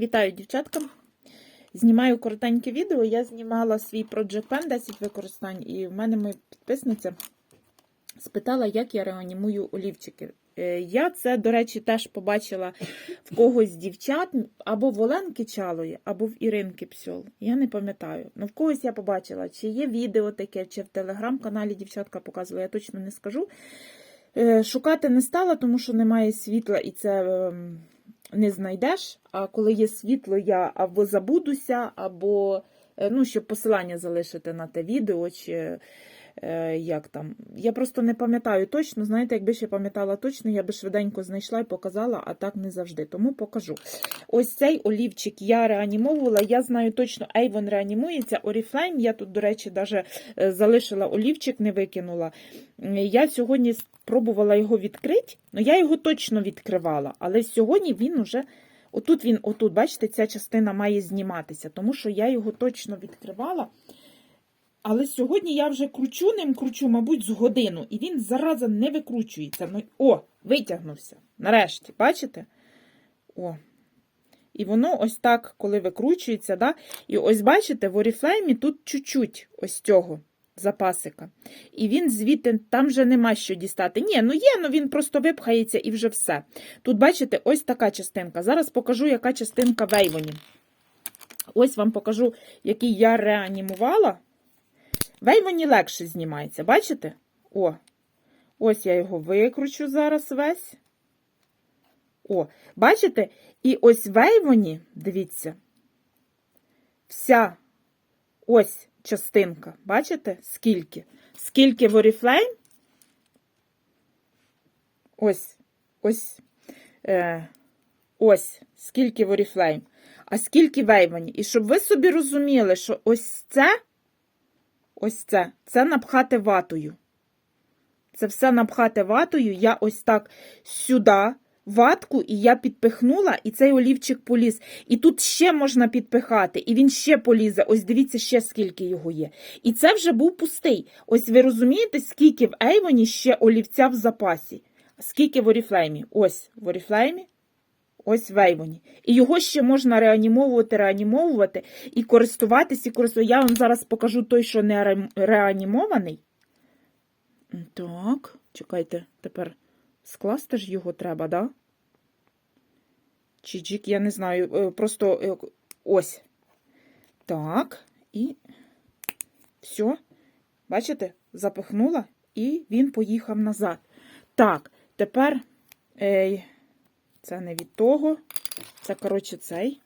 Вітаю, дівчатка. Знімаю коротеньке відео. Я знімала свій Project Pen 10 використань, і в мене моя підписниця спитала, як я реанімую олівчики. Е, Я це, до речі, теж побачила в когось з дівчат, або в Оленки Чалої, або в Іринки Псьол. Я не пам'ятаю. Ну, в когось я побачила, чи є відео таке, чи в телеграм-каналі дівчатка показувала, я точно не скажу. Е, Шукати не стала, тому що немає світла і це ем, не знайдеш. А коли є світло, я або забудуся, або е, ну, щоб посилання залишити на те відео, чи як там. Я просто не пам'ятаю точно. Знаєте, якби ще пам'ятала точно, я би швиденько знайшла і показала, а так не завжди. Тому покажу. Ось цей олівчик я реанімовувала. Я знаю точно, Avon реанімується. Oriflame, я тут, до речі, даже е, залишила олівчик, не викинула. Я сьогодні спробувала його відкрити, ну я його точно відкривала, але сьогодні він уже. Отут він, отут, бачите, ця частина має зніматися, тому що я його точно відкривала. Але сьогодні я вже кручу ним, кручу, мабуть, з годину, і він зараза не викручується. Ну, О, витягнувся. Нарешті, бачите? О. І воно ось так, коли викручується, да? і ось бачите, в Oriflame тут чуть-чуть ось цього запасика. І він звідти, там вже нема що дістати. Ні, ну є, ну він просто випхається і вже все. Тут, бачите, ось така частинка. Зараз покажу, яка частинка в Avon. Ось вам покажу, який я реанімувала. В Avon легше знімається, бачите? О, ось я його викручу зараз весь. О, бачите? І ось в Avon, дивіться, вся ось частинка. Бачите? Скільки? Скільки в Oriflame? Ось, ось, е, ось, скільки в Oriflame. А скільки в Avon. І щоб ви собі розуміли, що ось це, ось це, це напхати ватою. Це все напхати ватою. Я ось так сюди ватку, і я підпихнула, і цей олівчик поліз. І тут ще можна підпихати, і він ще полізе. Ось дивіться, ще скільки його є. І це вже був пустий. Ось ви розумієте, скільки в Ейвоні ще олівця в запасі. Скільки в Оріфлеймі? Ось в Оріфлеймі, ось в Ейвоні. І його ще можна реанімовувати, реанімовувати і користуватись, і користуватися. Я вам зараз покажу той, що не ре- реанімований. Так, чекайте, тепер скласти ж його треба, да? Чи джик, я не знаю. е, Просто е, ось. Так, і все. Бачите? Запихнула, і він поїхав назад. Так, тепер е, це не від того. Це, коротше, цей.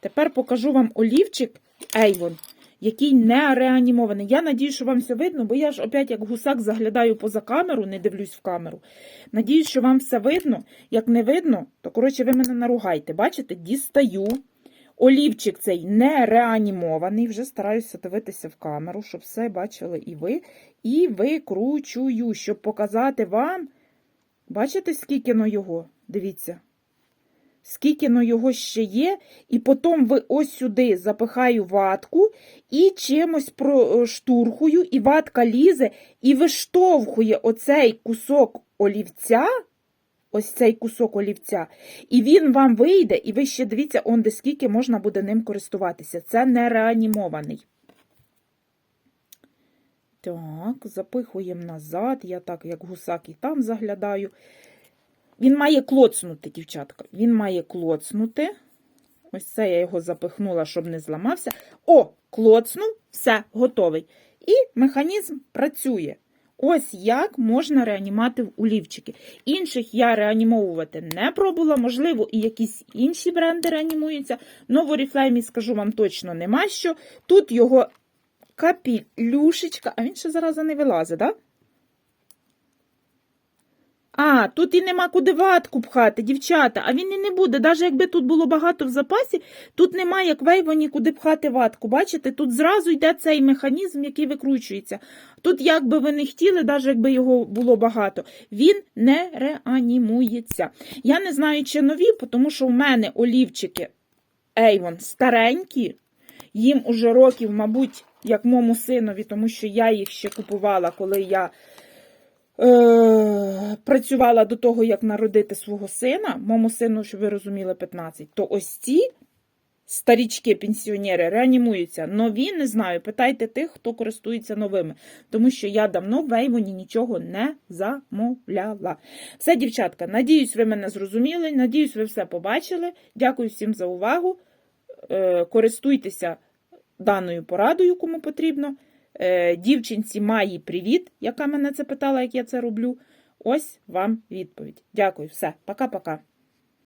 Тепер покажу вам олівчик Avon, який не реанімований. Я надію, що вам все видно, бо я ж опять як гусак заглядаю поза камеру, не дивлюсь в камеру. Надіюсь, що вам все видно. Як не видно, то, коротше, ви мене наругайте. Бачите, дістаю. Олівчик цей не реанімований. Вже стараюся дивитися в камеру, щоб все бачили і ви. І викручую, щоб показати вам. Бачите, скільки но його? Дивіться. Скільки но його ще є, і потім ви ось сюди запихаю ватку і чимось проштурхую, і ватка лізе і виштовхує оцей кусок олівця, ось цей кусок олівця, і він вам вийде, і ви ще дивіться, он де скільки можна буде ним користуватися. Це не реанімований. Так, запихуємо назад. Я так, як гусак, і там заглядаю. Він має клоцнути, дівчатка. Він має клоцнути. Ось це я його запихнула, щоб не зламався. О, клоцнув, все, готовий. І механізм працює. Ось як можна реанімати в олівчики. Інших я реанімовувати не пробувала, можливо, і якісь інші бренди реанімуються. Но в Oriflame, скажу вам точно нема що. Тут його капілюшечка, а він ще зараза не вилазить, так? Да? А, тут і нема куди ватку пхати, дівчата, а він і не буде. Навіть якби тут було багато в запасі, тут немає як вейвоні куди пхати ватку. Бачите, тут зразу йде цей механізм, який викручується. Тут, як би ви не хотіли, навіть якби його було багато, він не реанімується. Я не знаю, чи нові, тому що в мене олівчики Avon старенькі, їм уже років, мабуть, як моєму синові, тому що я їх ще купувала, коли я е, працювала до того, як народити свого сина, моєму сину, щоб ви розуміли, 15, то ось ці старічки, пенсіонери реанімуються. Нові не знаю. Питайте тих, хто користується новими. Тому що я давно в Вейвоні нічого не замовляла. Все, дівчатка, надіюсь, ви мене зрозуміли. Надіюсь, ви все побачили. Дякую всім за увагу. Е, Користуйтеся даною порадою, кому потрібно. Е, Дівчинці Маї привіт, яка мене це питала, як я це роблю. Ось вам відповідь. Дякую, все, пока-пока.